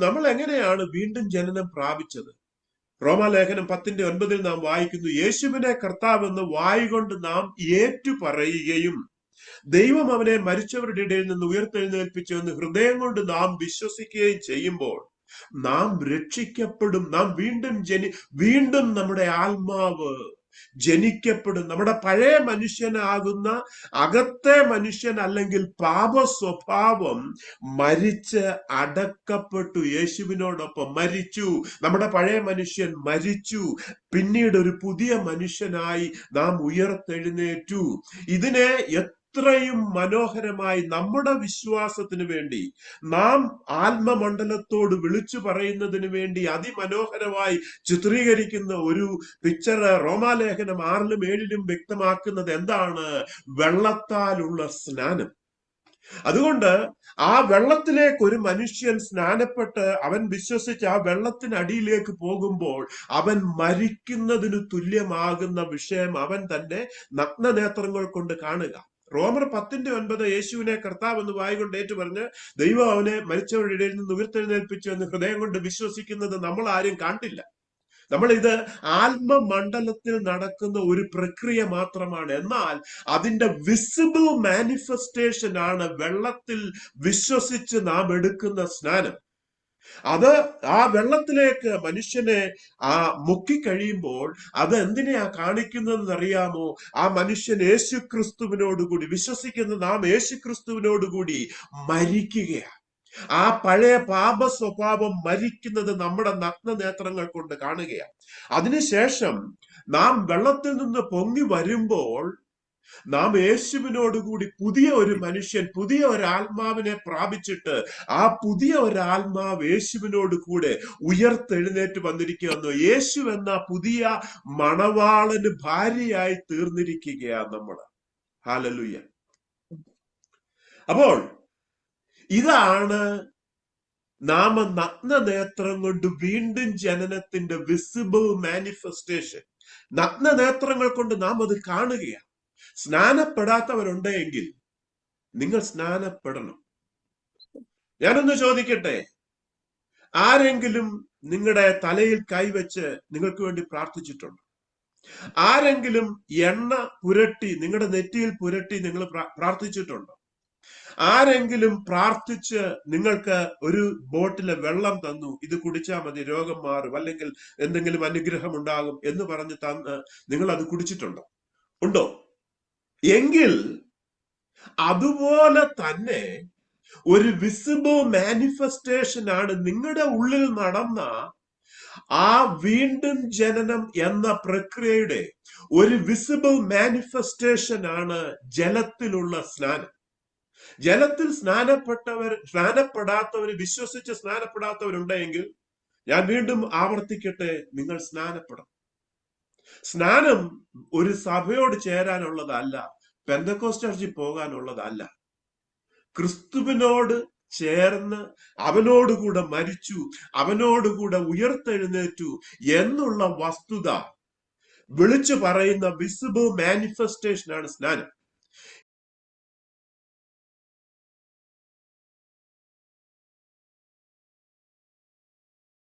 നമ്മൾ എങ്ങനെയാണ് വീണ്ടും ജനനം പ്രാപിച്ചത്? റോമാലേഖനം പത്തിന്റെ ഒൻപതിൽ നാം വായിക്കുന്നു യേശുവിനെ കർത്താവെന്ന് വായികൊണ്ട് നാം ഏറ്റു പറയുകയും ദൈവം അവനെ മരിച്ചവരുടെ ഇടയിൽ നിന്ന് ഉയർത്തെഴുന്നേൽപ്പിച്ചുവെന്ന് ഹൃദയം കൊണ്ട് നാം വിശ്വസിക്കുകയും ചെയ്യുമ്പോൾ നാം രക്ഷിക്കപ്പെടും. നാം വീണ്ടും ജനി വീണ്ടും നമ്മുടെ ആത്മാവ് ജനിക്കപ്പെടും. നമ്മുടെ പഴയ മനുഷ്യനാകുന്ന അകത്തെ മനുഷ്യൻ അല്ലെങ്കിൽ പാപ സ്വഭാവം മരിച്ച് അടക്കപ്പെട്ടു. യേശുവിനോടൊപ്പം മരിച്ചു. നമ്മുടെ പഴയ മനുഷ്യൻ മരിച്ചു. പിന്നീട് ഒരു പുതിയ മനുഷ്യനായി നാം ഉയർത്തെഴുന്നേറ്റു. ഇതിനെ എത്രയും മനോഹരമായി നമ്മുടെ വിശ്വാസത്തിന് വേണ്ടി നാം ആത്മമണ്ഡലത്തോട് വിളിച്ചു പറയുന്നതിന് വേണ്ടി അതിമനോഹരമായി ചിത്രീകരിക്കുന്ന ഒരു പിക്ചർ റോമാലേഖനം ആറിലും ഏഴിലും വ്യക്തമാക്കുന്നത് എന്താണ്? വെള്ളത്താലുള്ള സ്നാനം. അതുകൊണ്ട് ആ വെള്ളത്തിലേക്ക് ഒരു മനുഷ്യൻ സ്നാനപ്പെട്ട് അവൻ വിശ്വസിച്ച് ആ വെള്ളത്തിനടിയിലേക്ക് പോകുമ്പോൾ അവൻ മരിക്കുന്നതിന് തുല്യമാകുന്ന വിഷയം അവൻ തന്റെ നഗ്നനേത്രങ്ങൾ കൊണ്ട് കാണുക. റോമർ പത്തിന്റെ ഒൻപത് യേശുവിനെ കർത്താവ് എന്ന് വായിക്കൊണ്ട് ഏറ്റു പറഞ്ഞ് ദൈവം അവനെ മരിച്ചവരുടെ ഇടയിൽ നിന്ന് ഉയർത്തെഴുന്നേൽപ്പിച്ചു എന്ന് ഹൃദയം കൊണ്ട് വിശ്വസിക്കുന്നത് നമ്മൾ ആരും കണ്ടില്ല. നമ്മൾ ഇത് ആത്മമണ്ഡലത്തിൽ നടക്കുന്ന ഒരു പ്രക്രിയ മാത്രമാണ്. എന്നാൽ അതിന്റെ വിസിബിൾ മാനിഫെസ്റ്റേഷൻ ആണ് വെള്ളത്തിൽ വിശ്വസിച്ച് നാം എടുക്കുന്ന സ്നാനം. അത് ആ വെള്ളത്തിലേക്ക് മനുഷ്യനെ ആ മുക്കി കഴിയുമ്പോൾ അത് എന്തിനെയാ കാണിക്കുന്നതെന്ന് അറിയാമോ ആ മനുഷ്യൻ യേശു ക്രിസ്തുവിനോടുകൂടി വിശ്വസിക്കുന്ന നാം യേശു ക്രിസ്തുവിനോടുകൂടി മരിക്കുകയാണ്. ആ പഴയ പാപ സ്വഭാവം മരിക്കുന്നത് നമ്മുടെ നഗ്ന നേത്രങ്ങൾ കൊണ്ട് കാണുകയാണ്. അതിനുശേഷം നാം വെള്ളത്തിൽ നിന്ന് പൊങ്ങി വരുമ്പോൾ നാം യേശുവിനോടുകൂടി പുതിയ ഒരു മനുഷ്യൻ പുതിയ ഒരു ആത്മാവിനെ പ്രാപിച്ചിട്ട് ആ പുതിയ ഒരു ആത്മാവ് യേശുവിനോട് കൂടെ ഉയർത്തെഴുന്നേറ്റ് വന്നിരിക്കുന്നു യേശു എന്ന പുതിയ മണവാളന് ഭാര്യയായി തീർന്നിരിക്കുകയാണ് നമ്മൾ. ഹാലലുയ്യ അപ്പോൾ ഇതാണ് നാമ നഗ്ന നേത്രം കൊണ്ട് വീണ്ടും ജനനത്തിന്റെ വിസിബിൾ മാനിഫെസ്റ്റേഷൻ നഗ്ന നേത്രങ്ങൾ കൊണ്ട് നാം അത് കാണുകയാണ്. സ്നാനപ്പെടാത്തവരുണ്ടെങ്കിൽ നിങ്ങൾ സ്നാനപ്പെടണം. ഞാനൊന്ന് ചോദിക്കട്ടെ? ആരെങ്കിലും നിങ്ങളുടെ തലയിൽ കൈവച്ച് നിങ്ങൾക്ക് വേണ്ടി പ്രാർത്ഥിച്ചിട്ടുണ്ട്? ആരെങ്കിലും എണ്ണ പുരട്ടി നിങ്ങളുടെ നെറ്റിയിൽ പുരട്ടി നിങ്ങൾ പ്രാർത്ഥിച്ചിട്ടുണ്ടോ? ആരെങ്കിലും പ്രാർത്ഥിച്ച് നിങ്ങൾക്ക് ഒരു ബോട്ടിലെ വെള്ളം തന്നു ഇത് കുടിച്ചാൽ മതി രോഗം മാറും അല്ലെങ്കിൽ എന്തെങ്കിലും അനുഗ്രഹം ഉണ്ടാകും എന്ന് പറഞ്ഞ് തന്ന് നിങ്ങൾ അത് കുടിച്ചിട്ടുണ്ടോ? ഉണ്ടോ? എങ്കിൽ അതുപോലെ തന്നെ ഒരു വിസിബിൾ മാനിഫെസ്റ്റേഷൻ ആണ് നിങ്ങളുടെ ഉള്ളിൽ നടന്ന ആ വീണ്ടും ജനനം എന്ന പ്രക്രിയയുടെ ഒരു വിസിബിൾ മാനിഫെസ്റ്റേഷൻ ആണ് ജലത്തിലുള്ള സ്നാനം. ജലത്തിൽ സ്നാനപ്പെട്ടവർ സ്നാനപ്പെടാത്തവർ വിശ്വസിച്ച് സ്നാനപ്പെടാത്തവരുണ്ടെങ്കിൽ ഞാൻ വീണ്ടും ആവർത്തിക്കട്ടെ നിങ്ങൾ സ്നാനപ്പെടണം. സ്നാനം ഒരു സഭയോട് ചേരാനുള്ളതല്ല പെന്തക്കോസ്റ്റർജിൽ പോകാനുള്ളതല്ല. ക്രിസ്തുവിനോട് ചേർന്ന് അവനോടുകൂടെ മരിച്ചു അവനോടുകൂടെ ഉയർത്തെഴുന്നേറ്റു എന്നുള്ള വസ്തുത വിളിച്ചു പറയുന്ന വിസിബിൾ മാനിഫെസ്റ്റേഷൻ ആണ് സ്നാനം.